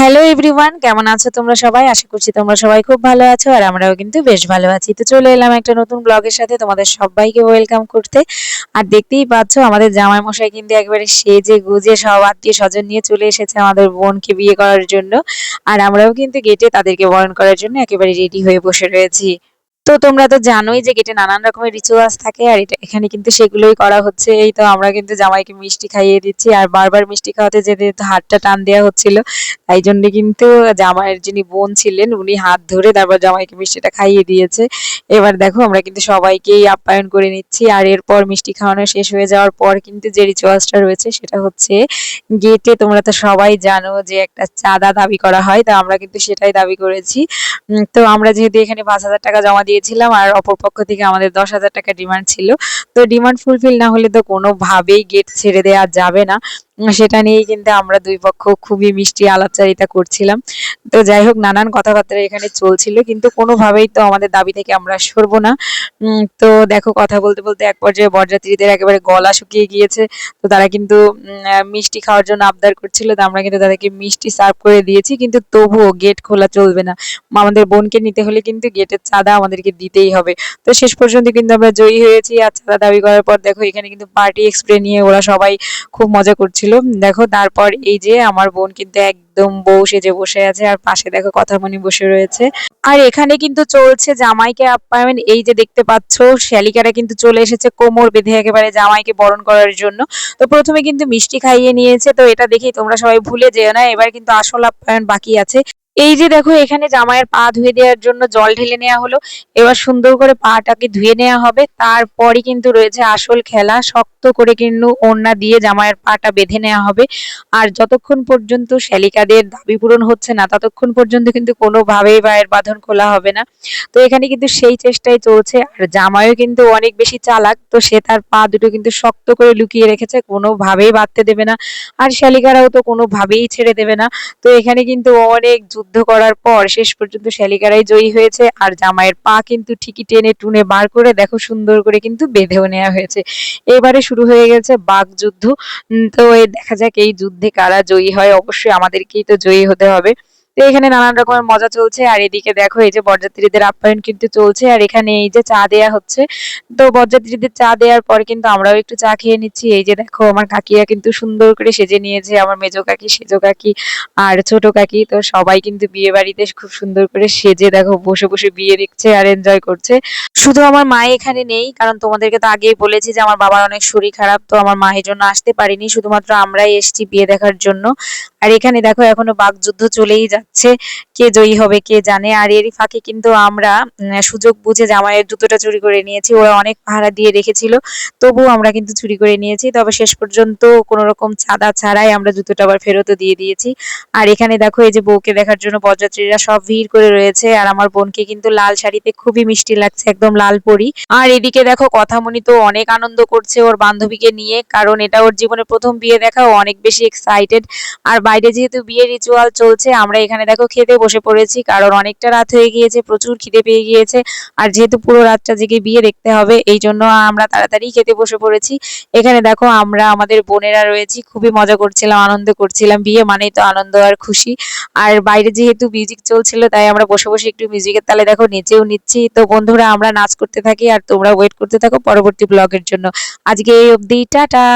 Hello everyone কেমন আছো তোমরা সবাই? আশা করছি তোমরা সবাই খুব ভালো আছো আর আমরাও কিন্তু বেশ ভালো আছি। তো চলে এলাম একটা নতুন ব্লগের সাথে তোমাদের সবাইকে ওয়েলকাম করতে। আর দেখতেই পাচ্ছ আমাদের জামাই মশাই কিন্তু একবারে সেজে গুজে সব আত্মীয় স্বজন নিয়ে চলে এসেছে আমাদের বোনকে বিয়ে করার জন্য। আর আমরাও কিন্তু গেটে তাদেরকে বরণ করার জন্য একেবারে রেডি হয়ে বসে রয়েছি। তো তোমরা তো জানোই যে গেটে নানান রকমের রিচুয়ালস থাকে, আর এটা এখানে কিন্তু সেগুলোই করা হচ্ছে। এই তো আমরা কিন্তু জামাইকে মিষ্টি খাইয়ে দিচ্ছি, আর বারবার মিষ্টি খাওয়াতে যেতে হাতটা টান দেওয়া হচ্ছিল। তাই জন্য কিন্তু জামাইয়ের যিনি বোন ছিলেন, উনি হাত ধরে তারপর জামাইকে মিষ্টিটা খাইয়ে দিয়েছে। এবার দেখো আমরা কিন্তু সবাইকেই আপ্যায়ন করে নিচ্ছি, আর এরপর মিষ্টি খাওয়ানো শেষ হয়ে যাওয়ার পর কিন্তু যে রিচুয়ালসটা রয়েছে সেটা হচ্ছে গেটে তোমরা তো সবাই জানো যে একটা চাঁদা দাবি করা হয়, তা আমরা কিন্তু সেটাই দাবি করেছি। তো আমরা যেহেতু এখানে পাঁচ হাজার টাকা জমা দিয়েছিলাম আর অপরপক্ষ থেকে আমাদের দশ হাজার টাকা ডিমান্ড ছিল। তো ডিমান্ড ফুলফিল না হলে তো কোনোভাবেই গেট ছেড়ে দেওয়া যাবে না। সেটা নিয়েই কিন্তু আমরা দুই পক্ষ খুবই মিষ্টি আলাপচারিতা করছিলাম। তো যাই হোক, নানান কথাবার্তা এখানে চলছিল, কিন্তু কোনোভাবেই তো আমাদের দাবি থেকে আমরা সরবো না। তো দেখো, কথা বলতে বলতে এক পর্যায়ে বরযাত্রীদের একেবারে গলা শুকিয়ে গিয়েছে। তো তারা কিন্তু মিষ্টি খাওয়ার জন্য আবদার করছিল, তো আমরা কিন্তু তাদেরকে মিষ্টি সার্ভ করে দিয়েছি, কিন্তু তবুও গেট খোলা চলবে না। আমাদের বোনকে নিতে হলে কিন্তু গেটের চাঁদা আমাদেরকে দিতেই হবে। তো শেষ পর্যন্ত কিন্তু আমরা জয়ী হয়েছি, আর চাঁদা দাবি করার পর দেখো, এখানে কিন্তু পার্টি এক্সপ্রে নিয়ে ওরা সবাই খুব মজা করছিল। দেখো, তারপর এই যে আমার বোন কিন্তু একদম বউ সেজে বসে আছে আর পাশে দেখো কথামণি বসে রয়েছে। আর এখানে কিন্তু চলছে জামাইকে আপ্যায়ন এই যে দেখতে পাচ্ছ শ্যালিকারা কিন্তু চলে এসেছে কোমর বেঁধে একেবারে জামাইকে বরণ করার জন্য। তো প্রথমে কিন্তু মিষ্টি খাইয়ে নিয়েছে। তো এটা দেখেই তোমরা সবাই ভুলে যেও না। এবার কিন্তু আসল আপ্যায়ন বাকি আছে। এই যে দেখো, এখানে জামাইয়ের পা ধুয়ে দেওয়ার জন্য জল ঢেলে নেওয়া হলো। এবার সুন্দর করে পাটাকে ধুয়ে নেওয়া হবে। তারপরই কিন্তু রয়েছে আসল খেলা। শক্ত করে কিন্তু ওড়না দিয়ে জামাইয়ের পাটা বেঁধে নেওয়া হবে। আর যতক্ষণ পর্যন্ত শ্যালিকাদের দাবি পূরণ হচ্ছে না, ততক্ষণ পর্যন্ত কিন্তু কোনোভাবেই পায়ের বাঁধন খোলা হবে না। তো এখানে কিন্তু সেই চেষ্টাই চলছে। আর জামাইও কিন্তু অনেক বেশি চালাক, তো সে তার পা দুটো কিন্তু শক্ত করে লুকিয়ে রেখেছে। কোনোভাবেই বাঁধতে দেবে না। আর শ্যালিকারাও তো কোনোভাবেই ছেড়ে দেবে না। তো এখানে কিন্তু অনেক যুদ্ধ করার পর শেষ পর্যন্ত শ্যালিকারাই জয়ী হয়েছে। আর জামাইয়ের পা কিন্তু ঠিকই টেনে টুনে বার করে দেখো সুন্দর করে কিন্তু বেঁধেও নেওয়া হয়েছে। এবারে শুরু হয়ে গেছে বাঘ যুদ্ধ। তো দেখা যাক এই যুদ্ধে কারা জয়ী হয়। অবশ্যই আমাদেরকেই তো জয়ী হতে হবে। তো এখানে নানান রকমের মজা চলছে। আর এদিকে দেখো, এই যে বরযাত্রীদের আপ্যায়ন কিন্তু চলছে। আর এখানে এই যে চা দেয়া হচ্ছে। তো বরযাত্রীদের চা দেওয়ার পর কিন্তু আমরাও একটু চা খেয়ে নিচ্ছি। এই যে দেখো, আমার কাকিরা কিন্তু সুন্দর করে সেজে নিয়েছে। আমার মেজো কাকি, সেজো কাকি আর ছোট কাকি। তো সবাই কিন্তু বিয়ে বাড়িতে খুব সুন্দর করে সেজে দেখো, বসে বসে বিয়ে দেখছে আর এনজয় করছে। শুধু আমার মা এখানে নেই, কারণ তোমাদেরকে তো আগেই বলেছি যে আমার বাবার অনেক শরীর খারাপ, তো আমার মা এই জন্য আসতে পারিনি। শুধুমাত্র আমরাই এসেছি বিয়ে দেখার জন্য। আর এখানে দেখো, এখনও বাকযুদ্ধ চলেই যাচ্ছে। কে জয়ী হবে, কে জানে। আর এরই ফাঁকে কিন্তু আমরা সুযোগ বুঝে জামাইয়ের জুতোটা চুরি করে নিয়েছি। ওরা অনেক ভাড়া দিয়ে রেখেছিল, তবুও আমরা কিন্তু চুরি করে নিয়েছি। তবে শেষ পর্যন্ত কোনো রকম চাঁদা ছাড়াই আমরা জুতোটা আবার ফেরতও দিয়ে দিয়েছি। আর এখানে দেখো, এই যে বউকে দেখার জন্য বরযাত্রীরা সব ভিড় করে রয়েছে। আর আমার বোনকে কিন্তু লাল শাড়িতে খুবই মিষ্টি লাগছে, একদম লাল পরি। আর এদিকে দেখো, কথামণি তো অনেক আনন্দ করছে ওর বান্ধবীকে নিয়ে, কারণ এটা ওর জীবনে প্রথম বিয়ে দেখা। ও অনেক বেশি এক্সাইটেড আর বাইরে যেহেতু বিয়ে রিচুয়াল চলছে, আমরা এখানে দেখো খেতে বসে পড়েছি, কারণ অনেকটা রাত হয়ে গিয়েছে, প্রচুর খিদে পেয়ে গিয়েছে, আর যেহেতু পুরো রাতটা জেগে বিয়ে দেখতে হবে, এই জন্য আমরা তাড়াতাড়ি খেতে বসে পড়েছি। এখানে দেখো আমরা, আমাদের বোনেরা রয়েছি, খুবই মজা করছিলাম, আনন্দ করছিলাম, বিয়ে মানেই তো আনন্দ আর খুশি। আর বাইরে যেহেতু মিউজিক চলছিল, তাই আমরা বসে বসে একটু মিউজিকের তালে দেখো নেচেও নিচ্ছি। তো বন্ধুরা, আমরা নাচ করতে থাকি, আর তোমরা ওয়েট করতে থাকো পরবর্তী ব্লগের জন্য। আজকে এই অবধি, টাটা!